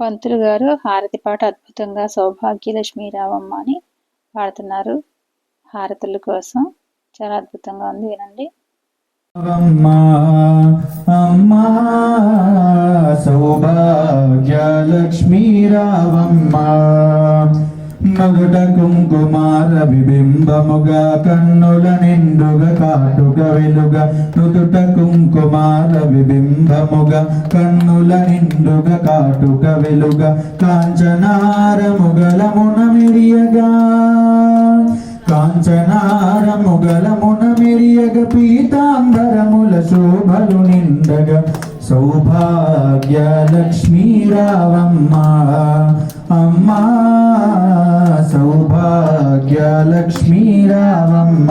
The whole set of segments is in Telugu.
పంతులు గారు హారతి పాట అద్భుతంగా సౌభాగ్యలక్ష్మి రావమ్మ అని పాడుతున్నారు. హారతుల కోసం చాలా అద్భుతంగా ఉంది వినండి. అమ్మా సౌభాగ్యలక్ష్మీ రావమ్మ. మగుట కుమార విబింబముగా కన్నుల నిండుగా కాటుక వెలుగా నుదుట కుంకుమార విబింబముగా కన్నుల నిండుగా కాటుక వెలుగా కాంచనార ముగలమున మిరియగా. కాంచనారముగలమున మెరియగ పీతాంబరముల శోభలు నిండగ. సౌభాగ్య లక్ష్మీ రావమ్మ అమ్మా. సౌభాగ్య లక్ష్మీ రావమ్మ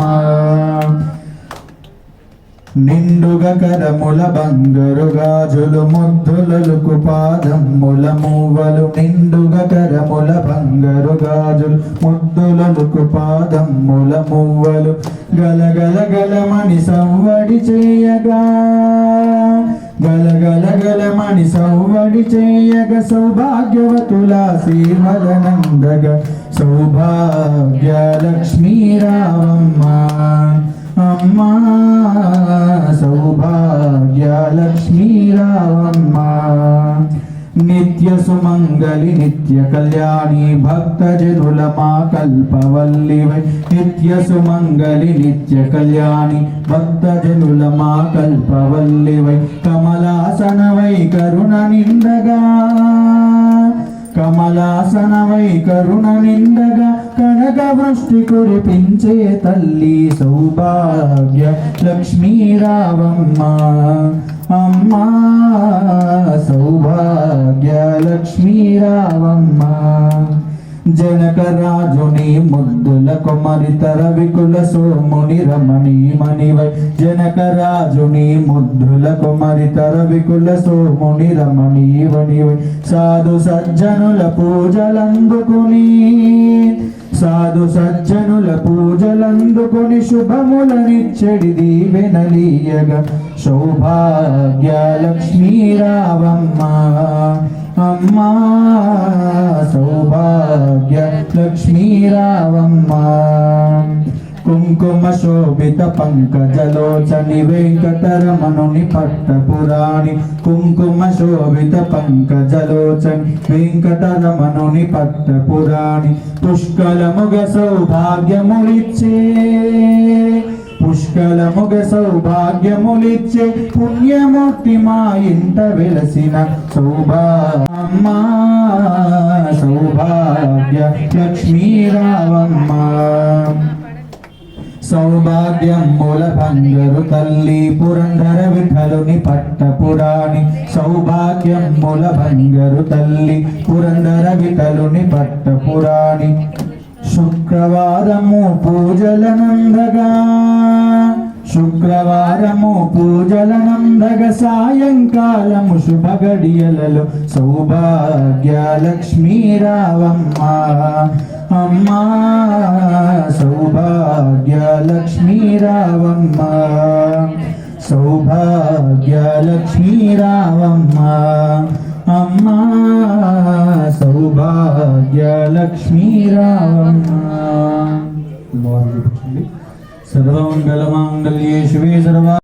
నిండుగ కరముల బంగరు గాజులు ముద్దులకు పాదమ్ముల మూవలు. నిండుగ కరముల బంగరు గాజులు ముద్దులకు పాదమ్ముల మూవలు. గలగల గలమని సవ్వడి చేయగా గలగలగలమణి సౌవడి చేయగ సౌభాగ్యవతుల సీమలనందగ సౌభాగ్య లక్ష్మీ రావమ్మ అమ్మా. నిత్య సుమంగళి నిత్య కళ్యాణి భక్తజనుల మా కల్పవల్లివై నిత్య సుమంగళి నిత్య కళ్యాణి భక్తజనుల మా కల్పవల్లివై కమలాసనవై కరుణ నిందగా కమలాసనవై కరుణ నిందగా కనక వృష్టి కురిపించే తల్లి సౌభాగ్య లక్ష్మీరావమ్మ అమ్మా సౌభాగ్య రావమ్మ జనక రాజుని ముద్దుల కుమరితర వికుల సోముని రమణి మణివై జనక రాజుని ముద్దుల కుమరితర వికుల సోముని రమణి మణివై. సాధు సజ్జనుల పూజలందుకుని సాధు సజ్జనుల పూజలందుకొని శుభములనిచ్చడి దీవెనలీయగా సౌభాగ్య లక్ష్మీ రావమ్మ రావమ్మ సౌభాగ్య లక్ష్మీ రావమ్మ కుంకుమ శోభిత పంకజలోచని వెంకటరమణుని పట్టపురాణి కుంకుమ శోభిత పంకజలోచని వెంకటరమణుని పట్టపురాణి పుష్కలముగ సౌభాగ్యములిచ్చే పుష్కలముగ సౌభాగ్యములిచ్చే పుణ్యమూర్తి మా ఇంట వెలసిన సౌభాగ్యమ్మా సౌభాగ్య లక్ష్మీరావమ్మ సౌభాగ్యం మూల బంగరు తల్లి పురంధర విఠలుని పట్టపురాణి. సౌభాగ్యం మూల బంగరు తల్లి పురంధర విఠలుని పట్టపురాణి. శుక్రవారము పూజలనందగా శుక్రవారము పూజలనందగ సాయంకాలము శుభ గడియలలో సౌభాగ్య లక్ష్మీ రావమ్మ అమ్మా సౌభాగ్య లక్ష్మీ రావమ్మ సౌభాగ్య లక్ష్మీ రావమ్మ అమ్మా సౌభాగ్య లక్ష్మీ రావమ్మ സർവമംഗളമാംഗല്യേശുവേ സർവ